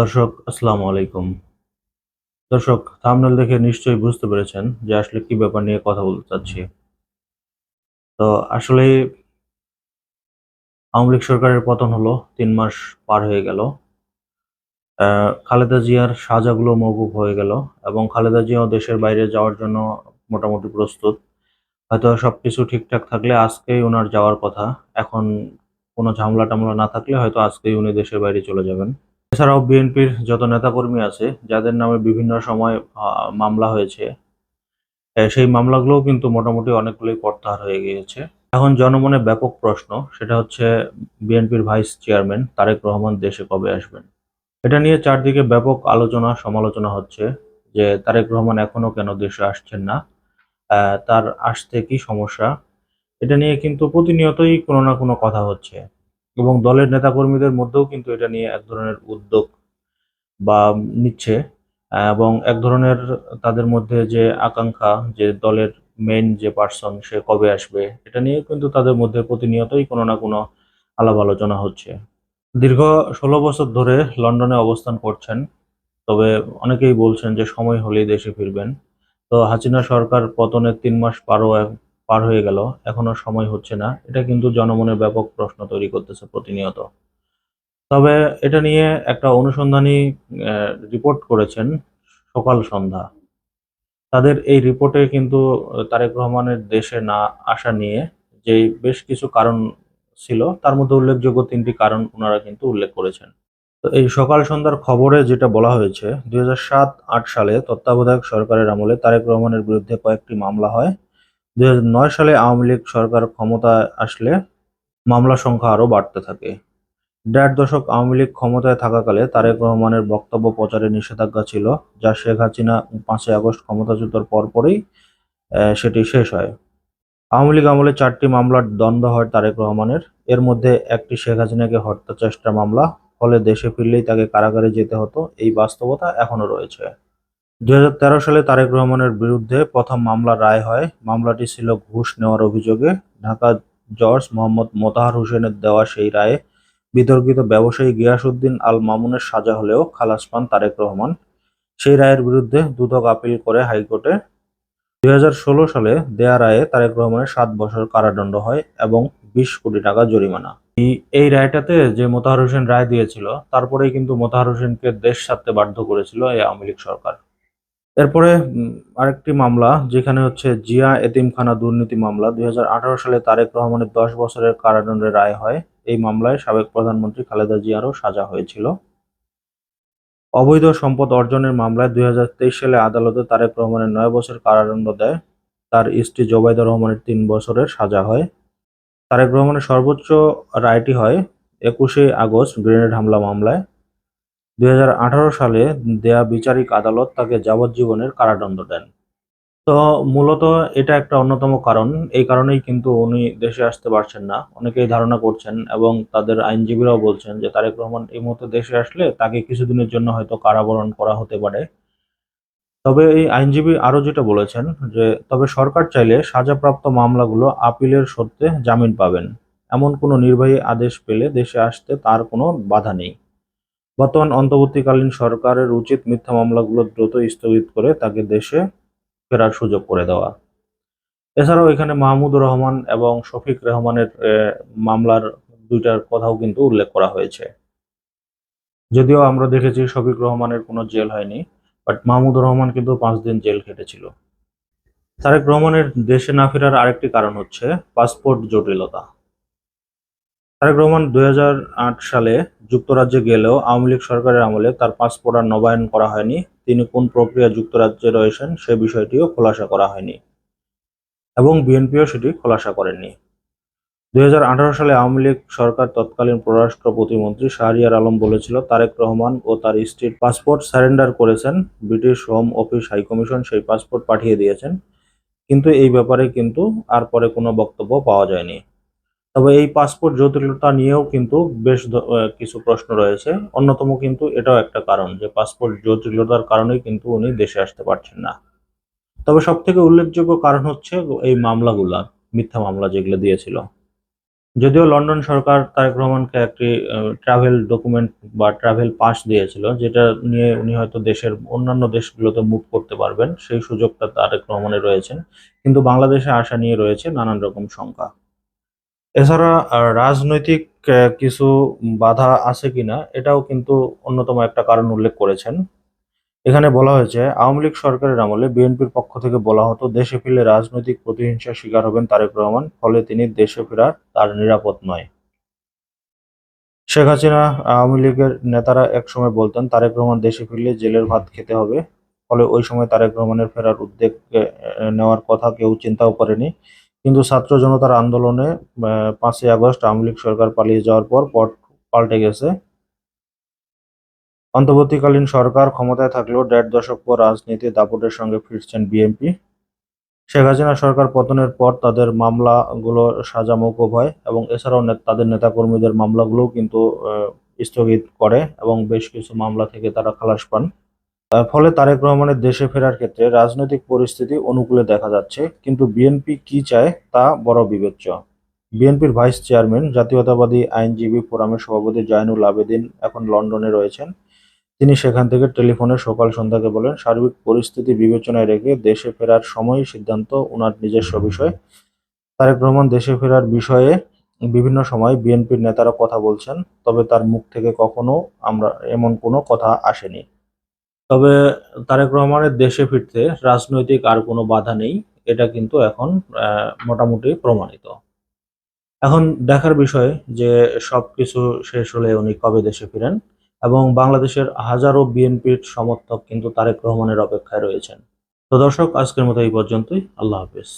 দর্শক, আসসালামু আলাইকুম। দর্শক থাম্বনেল দেখে নিশ্চয়ই বুঝতে পেরেছেন যে আসলে কি ব্যাপার নিয়ে কথা বলতে চাচ্ছি। তো আসলে আওয়ামী লীগ সরকারের পতন হলো, তিন মাস পার হয়ে গেল। খালেদা জিয়ার সাজাগুলো মওকুফ হয়ে গেল এবং খালেদা জিয়াও দেশের বাইরে যাওয়ার জন্য মোটামুটি প্রস্তুত। হয়তো সবকিছু ঠিকঠাক থাকলে আজকেই ওনার যাওয়ার কথা। এখন কোনো ঝামেলা টামলা না থাকলে হয়তো আজকেই উনি দেশের বাইরে চলে যাবেন। এছাড়াও বিএনপির যত নেতাকর্মী আছে, যাদের নামে বিভিন্ন সময় মামলা হয়েছে সেই মামলাগুলোও কিন্তু মোটামুটি অনেকগুলোই প্রত্যাহার হয়ে গিয়েছে। এখন জনমনে ব্যাপক প্রশ্ন, সেটা হচ্ছে বিএনপির ভাইস চেয়ারম্যান তারেক রহমান দেশে কবে আসবেন? এটা নিয়ে চারদিকে ব্যাপক আলোচনা, সমালোচনা হচ্ছে যে তারেক রহমান এখনও কেন দেশে আসছেন না? তার আসতে কি সমস্যা? এটা নিয়ে কিন্তু প্রতিনিয়তই কোনো না কোনো কথা হচ্ছে। এবং দলের নেতাকর্মীদের মধ্যেও কিন্তু এটা নিয়ে এক ধরনের উদ্যোগ বা নিচ্ছে। এবং এক ধরনের তাদের মধ্যে যে আকাঙ্ক্ষা, যে দলের মেন যে পার্সন সে কবে আসবে, এটা নিয়ে কিন্তু তাদের মধ্যে প্রতিনিয়তই কোনো না কোনো আলাপ আলোচনা হচ্ছে। দীর্ঘ ষোলো বছর ধরে লন্ডনে অবস্থান করছেন, তবে অনেকেই বলছেন যে সময় হলেই দেশে ফিরবেন। তো হাসিনা সরকার পতনের তিন মাস পারও পার হয়ে গেল। এখনও সময় হচ্ছে না। এটা কিন্তু জনমনে ব্যাপক প্রশ্ন তৈরি করতেছে প্রতিনিয়ত। তবে এটা নিয়ে একটা অনুসন্ধানী রিপোর্ট করেছেন সকাল সন্ধ্যা। তাদের এই রিপোর্টে কিন্তু তারেক রহমানের দেশে না আসা নিয়ে যে বেশ কিছু কারণ ছিল, তার মধ্যে উল্লেখযোগ্য তিনটি কারণ ওনারা কিন্তু উল্লেখ করেছেন। তো এই সকাল সন্ধ্যার খবরে যেটা বলা হয়েছে, দুই সাত আট সালে তত্ত্বাবধায়ক সরকারের আমলে তারেক রহমানের বিরুদ্ধে কয়েকটি মামলা হয়। দুই সালে আওয়ামী লীগ সরকার ক্ষমতায় আসলে মামলা সংখ্যা আরও বাড়তে থাকে। দেড় দশক আওয়ামী লীগ ক্ষমতায় থাকাকালে তারেক রহমানের বক্তব্য প্রচারে নিষেধাজ্ঞা ছিল, যা শেখ হাসিনা পাঁচই আগস্ট ক্ষমতাচ্যুতর পরপরই সেটি শেষ হয়। আওয়ামী লীগ আমলে চারটি মামলার দ্বন্দ্ব হয় তারেক রহমানের। এর মধ্যে একটি শেখ হাসিনাকে হত্যা চেষ্টা মামলা, ফলে দেশে ফিরলেই তাকে কারাগারে যেতে হতো, এই বাস্তবতা এখনও রয়েছে। দুই হাজার তেরো সালে তারেক রহমানের বিরুদ্ধে প্রথম মামলা রায় হয়। মামলাটি ছিল ঘুষ নেওয়ার অভিযোগে। ঢাকা জর্জ মোহাম্মদ মোতাহার হোসেনের দেওয়া সেই রায়ে বিতর্কিত ব্যবসায়ী গিয়াসউদ্দিন আল মামুনের সাজা হলেও খালাস পান তারেক রহমান। সেই রায়ের বিরুদ্ধে দুদক আপিল করে হাইকোর্টে। দুই হাজার ষোলো সালে দেয়া রায়ে তারেক রহমানের সাত বছর কারাদণ্ড হয় এবং বিশ কোটি টাকা জরিমানা। এই- রায়টাতে যে মোতাহার হোসেন রায় দিয়েছিল, তারপরেই কিন্তু মোতাহার হোসেনকে দেশ ছাড়তে বাধ্য করেছিল এই আওয়ামী লীগ সরকার। এরপরে আরেকটি মামলা, যেখানে হচ্ছে জিয়া এতিমখানা দুর্নীতি মামলা। দুই হাজার আঠারো সালে তারেক রহমানের দশ বছরের কারাদণ্ডের রায় হয়। এই মামলায় সাবেক প্রধানমন্ত্রী খালেদা জিয়ারও সাজা হয়েছিল। অবৈধ সম্পদ অর্জনের মামলায় দুই হাজার তেইশ সালে আদালতে তারেক রহমানের নয় বছর কারাদণ্ড দেয়। তার স্ত্রী জোবাইদা রহমানের তিন বছরের সাজা হয়। তারেক রহমানের সর্বোচ্চ রায়টি হয় একুশে আগস্ট গ্রেনেড হামলা মামলায়। দুই হাজার আঠারো সালে দেয়া বিচারিক আদালত তাকে যাবজ্জীবনের কারাদণ্ড দেন। তো মূলত এটা একটা অন্যতম কারণ। এই কারণেই কিন্তু উনি দেশে আসতে পারছেন না। অনেকেই ধারণা করছেন এবং তাদের আইনজীবীরাও বলছেন যে তারেক রহমান এই মুহূর্তে দেশে আসলে তাকে কিছুদিনের জন্য হয়তো কারাবরণ করা হতে পারে। তবে এই আইনজীবী আরও যেটা বলেছেন যে, তবে সরকার চাইলে সাজাপ্রাপ্ত মামলাগুলো আপিলের সত্ত্বে জামিন পাবেন। এমন কোনো নির্বাহী আদেশ পেলে দেশে আসতে তার কোনো বাধা নেই। বর্তমান অন্তর্বর্তীকালীন সরকারের উচিত মিথ্যা মামলাগুলো দ্রুত স্থগিত করে তাকে দেশে ফেরার সুযোগ করে দেওয়া। এছাড়াও এখানে মাহমুদুর রহমান এবং শফিক রহমানের মামলার দুইটার কথাও কিন্তু উল্লেখ করা হয়েছে। যদিও আমরা দেখেছি শফিক রহমানের কোনো জেল হয়নি, বাট মাহমুদুর রহমান কিন্তু পাঁচ দিন জেল খেটেছিল। তারেক রহমানের দেশে না ফেরার আরেকটি কারণ হচ্ছে পাসপোর্ট জটিলতা। তারেক রহমান দুই হাজার আট সালে যুক্তরাজ্যে গেলেও আওয়ামী লীগ সরকারের আমলে তার পাসপোর্ট আর নবায়ন করা হয়নি। তিনি কোন প্রক্রিয়া যুক্তরাজ্যে রয়েছেন সে বিষয়টিও খোলাসা করা হয়নি এবং বিএনপিও সেটি খোলাসা করেননি। দুই সালে আওয়ামী লীগ সরকার তৎকালীন পররাষ্ট্র প্রতিমন্ত্রী শাহরিয়ার আলম বলেছিল, তারেক রহমান ও তার স্ত্রীর পাসপোর্ট সারেন্ডার করেছেন, British home office high commission সেই পাসপোর্ট পাঠিয়ে দিয়েছেন। কিন্তু এই ব্যাপারে কিন্তু আর পরে কোনো বক্তব্য পাওয়া যায়নি। তবে এই পাসপোর্ট জটিলতা নিয়েও কিন্তু বেশ কিছু প্রশ্ন রয়েছে। অন্যতম কিন্তু এটাও একটা কারণ যে পাসপোর্ট জটিলতার কারণেই কিন্তু উনি দেশে আসতে পারছেন না। তবে সব থেকে উল্লেখযোগ্য কারণ হচ্ছে এই মামলাগুলা, মিথ্যা মামলা যেগুলো দিয়েছিল। যদিও লন্ডন সরকার তারেক রহমানকে একটি ট্রাভেল ডকুমেন্ট বা ট্রাভেল পাস দিয়েছিল, যেটা নিয়ে উনি হয়তো দেশের অন্যান্য দেশগুলোতে মুভ করতে পারবেন, সেই সুযোগটা তারেক রহমানের রয়েছেন কিন্তু বাংলাদেশে আসা নিয়ে রয়েছে নানান রকম শঙ্কা। এছাড়া রাজনৈতিক কিছু বাধা আছে কিনা, এটাও কিন্তু অন্যতম একটা কারণ উল্লেখ করেছেন। এখানে বলা হয়েছে, আওয়ামী লীগ সরকারের আমলে বিএনপির পক্ষ থেকে বলা হতো, দেশে ফিরলে রাজনৈতিক প্রতিহিংসার শিকার হবেন তারেক রহমান, ফলে তিনি দেশে ফেরার তার নিরাপদ নয়। শেখ হাসিনা, আওয়ামী লীগের নেতারা একসময় বলতেন, তারেক রহমান দেশে ফিরলে জেলের ভাত খেতে হবে। ফলে ওই সময় তারেক রহমানের ফেরার উদ্যোগ নেওয়ার কথা কেউ চিন্তাও করেনি। কিন্তু ছাত্র জনতার আন্দোলনে পাঁচই আগস্ট আওয়ামী লীগ সরকার পালিয়ে যাওয়ার পর পট পাল্টে গেছে। অন্তর্বর্তীকালীন সরকার ক্ষমতায় থাকলেও দেড় দশক পর রাজনীতি দাপটের সঙ্গে ফিরছেন বিএনপি। শেখ হাসিনা সরকার পতনের পর তাদের মামলাগুলো সাজা মৌকুব হয় এবং এছাড়াও তাদের নেতাকর্মীদের মামলাগুলোও কিন্তু স্থগিত করে এবং বেশ কিছু মামলা থেকে তারা খালাস পান। ফলে তারেক রহমানের দেশে ফেরার ক্ষেত্রে রাজনৈতিক পরিস্থিতি অনুকূলে দেখা যাচ্ছে। কিন্তু বিএনপি কি চায় তা বড় বিবেচ্য। বিএনপির ভাইস চেয়ারম্যান, জাতীয়তাবাদী আইনজীবী ফোরামের সভাপতি জয়নুল আবেদিন এখন লন্ডনে রয়েছেন। তিনি সেখান থেকে টেলিফোনে সকাল সন্ধ্যাকে বলেন, সার্বিক পরিস্থিতি বিবেচনায় রেখে দেশে ফেরার সময় সিদ্ধান্ত ওনার নিজস্ব বিষয়। তারেক রহমান দেশে ফেরার বিষয়ে বিভিন্ন সময় বিএনপির নেতারা কথা বলছেন, তবে তার মুখ থেকে কখনো আমরা এমন কোনো কথা আসেনি। তবে তারেক রহমানের দেশে ফিরতে রাজনৈতিক আর কোনো বাধা নেই। এটা কিন্তু এখন মোটামুটি প্রমাণিত। এখন দেখার বিষয় যে সব কিছু শেষ হলে উনি কবে দেশে ফিরেন এবং বাংলাদেশের হাজারো বিএনপির সমর্থক কিন্তু তারেক রহমানের অপেক্ষায় রয়েছেন। তো দর্শক, আজকের মতো এই পর্যন্তই। আল্লাহ হাফেজ।